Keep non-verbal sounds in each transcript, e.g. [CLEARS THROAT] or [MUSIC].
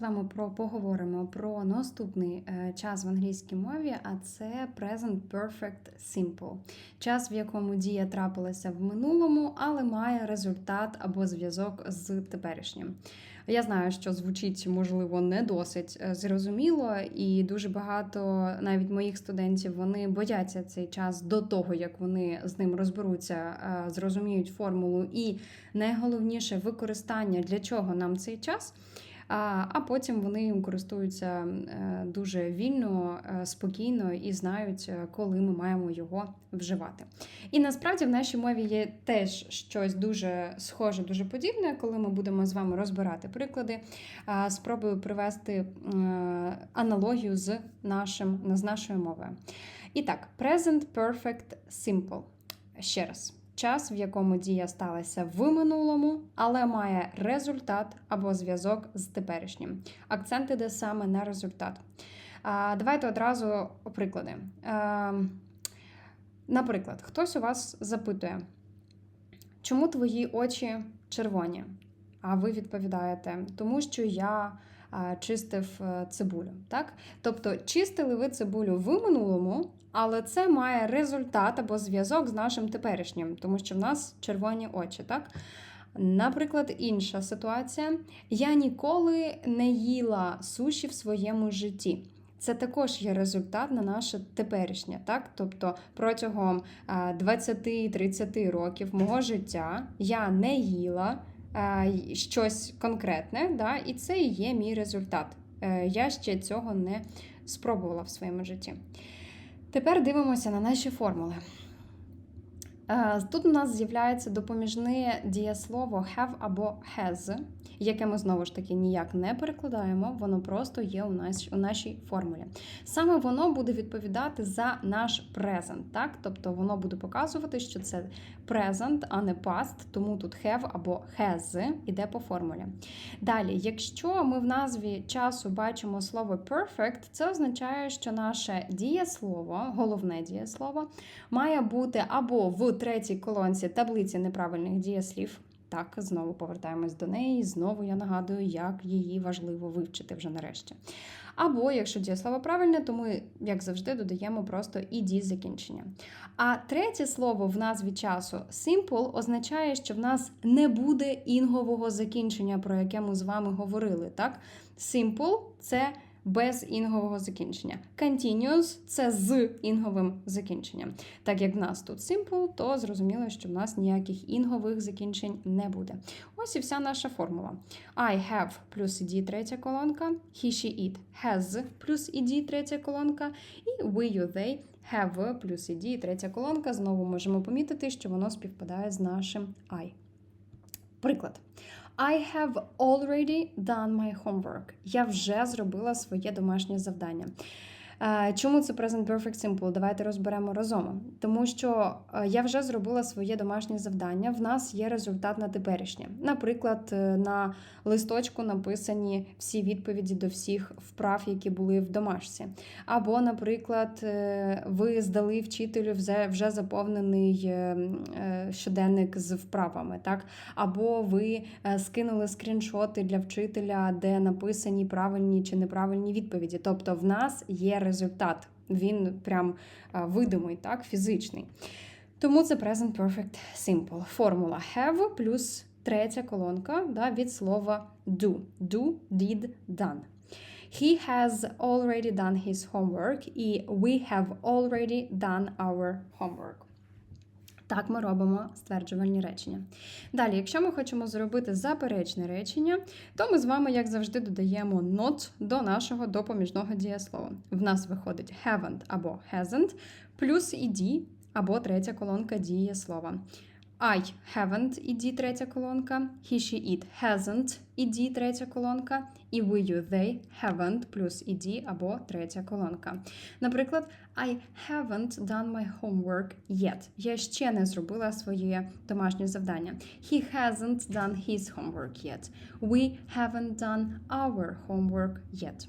Вами про поговоримо про наступний е, час в англійській мові, а це Present Perfect Simple. Час, в якому дія трапилася в минулому, але має результат або зв'язок з теперішнім. Я знаю, що звучить, можливо, не досить е, зрозуміло, і дуже багато навіть моїх студентів вони бояться цей час до того, як вони з ним розберуться, е, зрозуміють формулу, і найголовніше використання для чого нам цей час. А потім вони їм користуються е, дуже вільно, е, спокійно і знають, е, коли ми маємо його вживати. І насправді в нашій мові є теж щось дуже схоже, дуже подібне, коли ми будемо з вами розбирати приклади. Спробую привести аналогію з нашим, з нашою мовою. І так, present perfect simple. Ще раз час, в якому дія сталася в минулому, але має результат або зв'язок з теперішнім. Акцент іде саме на результат. Давайте одразу приклади. Наприклад, хтось у вас запитує, чому твої очі червоні? А ви відповідаєте, тому що я чистив е, цибулю. Так? Тобто, чистили ви цибулю в минулому, але це має результат або зв'язок з нашим теперішнім, тому що в нас червоні очі. так? Наприклад, інша ситуація: я ніколи не їла суші в своєму житті. Це також є результат на наше теперішнє. так? Тобто протягом 20-30 років мого життя я не їла щось конкретне, да, і це і є мій результат. Е, я ще цього не спробувала в своєму житті. Тепер дивимося на наші формули. Е, тут у нас з'являється допоміжне дієслово have або has, яке ми знову ж таки ніяк не перекладаємо, воно просто є у нас у нашій формулі. Саме воно буде відповідати за наш present, так? Тобто воно буде показувати, що це present, а не past, тому тут have або has іде по формулі. Далі, якщо ми в назві часу бачимо слово perfect, це означає, що наше дієслово, головне дієслово, має бути або в третій колонці таблиці неправильних дієслів. Так, знову повертаємось до неї, і знову я нагадую, як її важливо вивчити вже нарешті. Або, якщо дієслово правильне, то ми, як завжди, додаємо просто іді закінчення. А третє слово в назві часу simple означає, що в нас не буде інгового закінчення, про яке ми з вами говорили. Так? Simple – це без інгового закінчення. Continuous – це з інговим закінченням. Так як в нас тут simple, то зрозуміло, що в нас ніяких інгових закінчень не буде. Ось і вся наша формула. I have плюс ed третя колонка, he, she, it has плюс ed третя колонка, і we, you, they have плюс ed третя колонка. Знову можемо помітити, що воно співпадає з нашим I. Приклад. I have already done my homework. Я вже зробила своє домашнє завдання. Е, чому це Present Perfect Simple? Давайте розберемо разом. Тому що е, я вже зробила своє домашнє завдання. В нас є результат на теперішнє. Наприклад, е, на листочку написані всі відповіді до всіх вправ, які були в домашці. Або, наприклад, ви здали вчителю вже заповнений щоденник з вправами. так? Або ви скинули скріншоти для вчителя, де написані правильні чи неправильні відповіді. Тобто, в нас є результат результат. Він прям видимий, так, фізичний. Тому це Present Perfect Simple. Формула have плюс третя колонка да, від слова do. Do, did, done. He has already done his homework, і we have already done our homework. Так ми робимо стверджувальні речення. Далі, якщо ми хочемо зробити заперечне речення, то ми з вами, як завжди, додаємо not до нашого допоміжного дієслова. В нас виходить haven't або hasn't, плюс ed або третя колонка дієслова. I haven't іді третя колонка, he, she, it hasn't іді третя колонка, і we, you, they haven't плюс іді або третя колонка. Наприклад, I haven't done my homework yet. Я ще не зробила своє домашнє завдання. He hasn't done his homework yet. We haven't done our homework yet.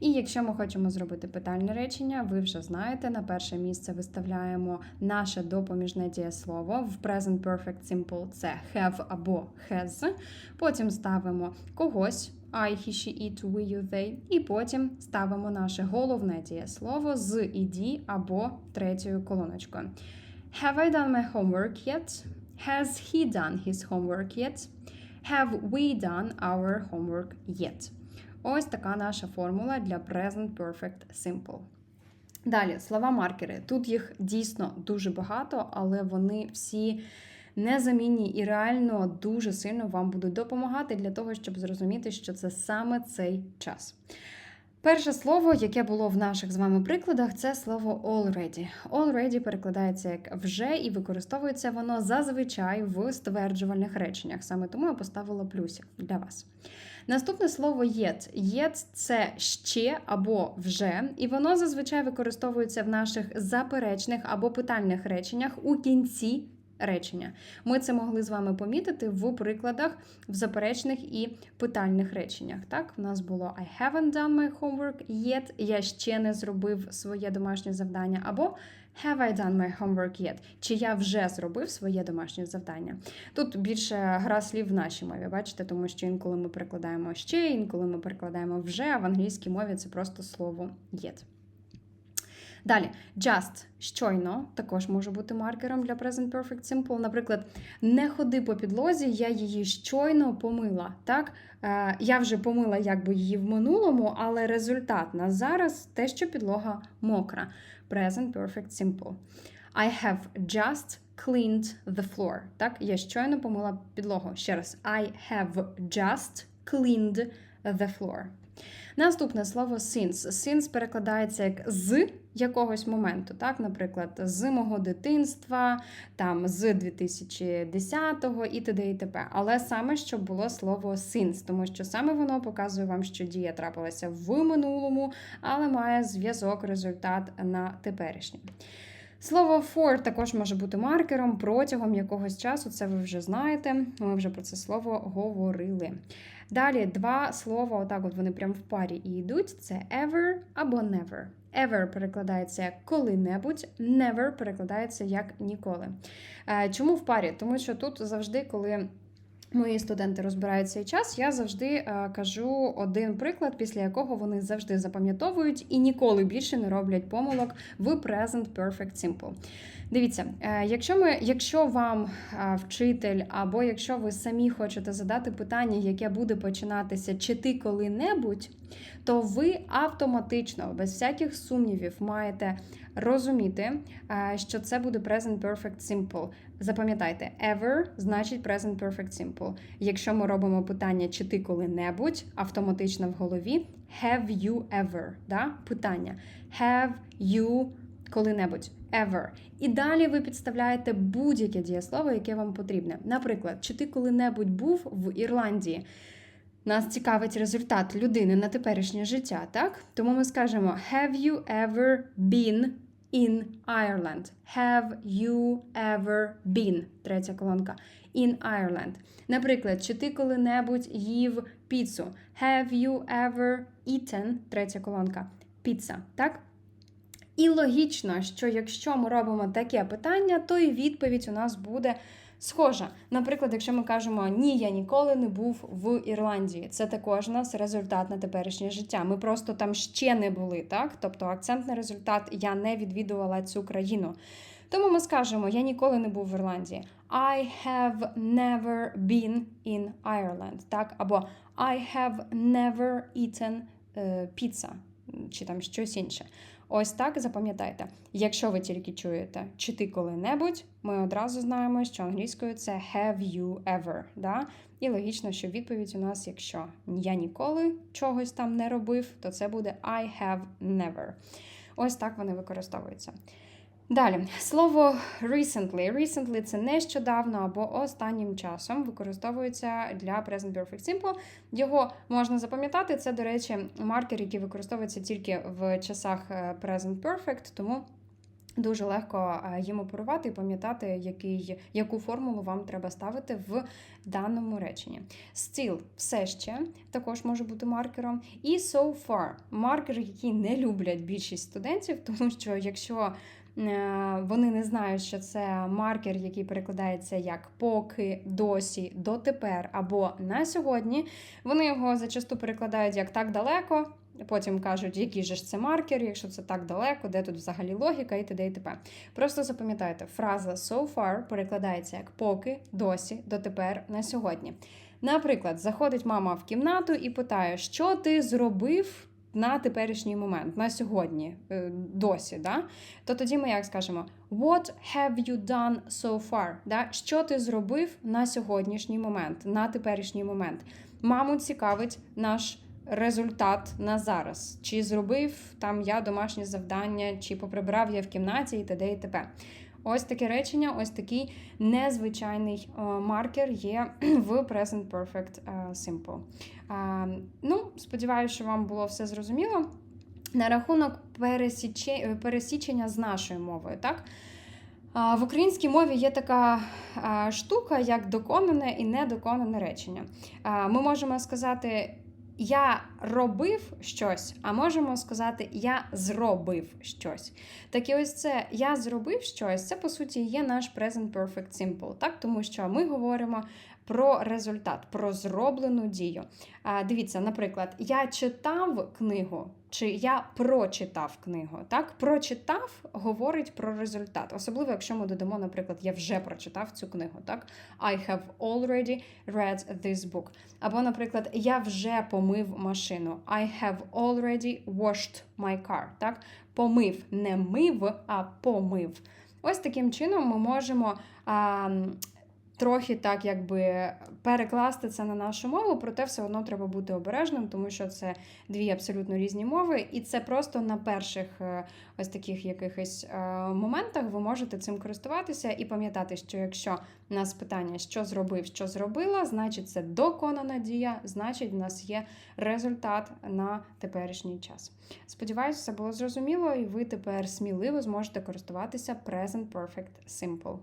І якщо ми хочемо зробити питальне речення, ви вже знаєте, на перше місце виставляємо наше допоміжне дієслово. В Present Perfect Simple це have або has. Потім ставимо когось I, he, she, it, we, you, they. І потім ставимо наше головне дієслово з ed або третьою колоночкою. Have I done my homework yet? Has he done his homework yet? Have we done our homework yet? Ось така наша формула для Present Perfect Simple. Далі, слова-маркери. Тут їх дійсно дуже багато, але вони всі незамінні і реально дуже сильно вам будуть допомагати для того, щоб зрозуміти, що це саме цей час. Перше слово, яке було в наших з вами прикладах, це слово already. Already перекладається як вже і використовується воно зазвичай в стверджувальних реченнях. Саме тому я поставила плюсик для вас. Наступне слово yet. Yet – це ще або вже, і воно зазвичай використовується в наших заперечних або питальних реченнях у кінці речення. Ми це могли з вами помітити в прикладах в заперечних і питальних реченнях. Так, в нас було I haven't done my homework yet, я ще не зробив своє домашнє завдання, або Have I done my homework yet? Чи я вже зробив своє домашнє завдання? Тут більше гра слів в нашій мові, бачите, тому що інколи ми перекладаємо ще, інколи ми перекладаємо вже, а в англійській мові це просто слово yet. Далі, just щойно також може бути маркером для Present Perfect Simple. Наприклад, не ходи по підлозі, я її щойно помила. Так? Е, Я вже помила якби її в минулому, але результат на зараз те, що підлога мокра. Present Perfect Simple. I have just cleaned the floor. Так, я щойно помила підлогу. Ще раз, I have just cleaned the floor. Наступне слово since. Since перекладається як з якогось моменту, так, наприклад, з мого дитинства, там з 2010-го і т.д. і т.п. Але саме щоб було слово since, тому що саме воно показує вам, що дія трапилася в минулому, але має зв'язок, результат на теперішнє. Слово for також може бути маркером протягом якогось часу, це ви вже знаєте. Ми вже про це слово говорили. Далі два слова, отак от вони прямо в парі і йдуть: це ever або never. Ever перекладається як коли-небудь, never перекладається як ніколи. Е, чому в парі? Тому що тут завжди, коли. Мої студенти розбирають цей час, я завжди е, кажу один приклад, після якого вони завжди запам'ятовують і ніколи більше не роблять помилок в Present Perfect Simple. Дивіться, е, якщо ми, якщо вам е, вчитель, або якщо ви самі хочете задати питання, яке буде починатися чи ти коли-небудь, то ви автоматично, без всяких сумнівів, маєте розуміти, що це буде Present Perfect Simple. Запам'ятайте, ever значить Present Perfect Simple. Якщо ми робимо питання, чи ти коли-небудь, автоматично в голові have you ever? Да? Питання. Have you коли-небудь. Ever. І далі ви підставляєте будь-яке дієслово, яке вам потрібне. Наприклад, чи ти коли-небудь був в Ірландії? Нас цікавить результат людини на теперішнє життя, так? Тому ми скажемо Have you ever been in Ireland? Have you ever been? Третя колонка. In Ireland. Наприклад, чи ти коли-небудь їв піцу? Have you ever eaten? Третя колонка. Піца, так? І логічно, що якщо ми робимо таке питання, то і відповідь у нас буде схожа. Наприклад, якщо ми кажемо Ні, я ніколи не був в Ірландії, це також у нас результат на теперішнє життя. Ми просто там ще не були, так? Тобто акцентний результат я не відвідувала цю країну. Тому ми скажемо, я ніколи не був в Ірландії. I have never been in Ireland. Так? Або I have never eaten uh, pizza, чи там щось інше. Ось так запам'ятайте. Якщо ви тільки чуєте чи ти коли-небудь, ми одразу знаємо, що англійською це have you ever. Да? І логічно, що відповідь у нас, якщо я ніколи чогось там не робив, то це буде I have never. Ось так вони використовуються. Далі, слово recently. Recently – це нещодавно або останнім часом використовується для Present Perfect Simple. Його можна запам'ятати. Це, до речі, маркер, який використовується тільки в часах е, Present Perfect, тому дуже легко е, їм оперувати і пам'ятати, який, яку формулу вам треба ставити в даному реченні. Still – все ще також може бути маркером. І so far – маркер, який не люблять більшість студентів, [LAUGHS] тому що якщо е, вони не знають, що це маркер, який перекладається як поки, досі, дотепер або на сьогодні. Вони його зачасту перекладають як так далеко. Потім кажуть, який же ж це маркер, якщо це так далеко, де тут взагалі логіка і т.д. і т.п. Просто запам'ятайте, фраза so far перекладається як поки, досі, дотепер, на сьогодні. Наприклад, заходить мама в кімнату і питає, що ти зробив на теперішній момент, на сьогодні, е, досі. Да? То тоді ми як скажемо What have you done so far? Да? Що ти зробив на сьогоднішній момент, на теперішній момент? Маму цікавить наш результат на зараз. Чи зробив там я домашнє завдання, чи поприбирав я в кімнаті і т.д. і т.п. Ось таке речення, ось такий незвичайний е, маркер є [CLEARS THROAT] в Present Perfect е, Simple. Е, ну, сподіваюся, що вам було все зрозуміло. На рахунок пересічення з нашою мовою, так? В українській мові є така штука, як доконане і недоконане речення. Ми можемо сказати я робив щось, а можемо сказати я зробив щось. Так і ось це я зробив щось, це по суті є наш present perfect simple, так? Тому що ми говоримо про результат, про зроблену дію. Дивіться, наприклад, я читав книгу. Чи я прочитав книгу? Так, прочитав говорить про результат, особливо якщо ми додамо, наприклад, я вже прочитав цю книгу. Так, I have already read this book. Або, наприклад, я вже помив машину. I have already washed my car. Так, помив, не мив, а помив. Ось таким чином ми можемо. А, Трохи так, якби перекласти це на нашу мову, проте все одно треба бути обережним, тому що це дві абсолютно різні мови, і це просто на перших е, ось таких якихось е, моментах ви можете цим користуватися і пам'ятати, що якщо у нас питання, що зробив, що зробила, значить це доконана дія, значить, в нас є результат на теперішній час. Сподіваюся, це було зрозуміло, і ви тепер сміливо зможете користуватися Present Perfect Simple.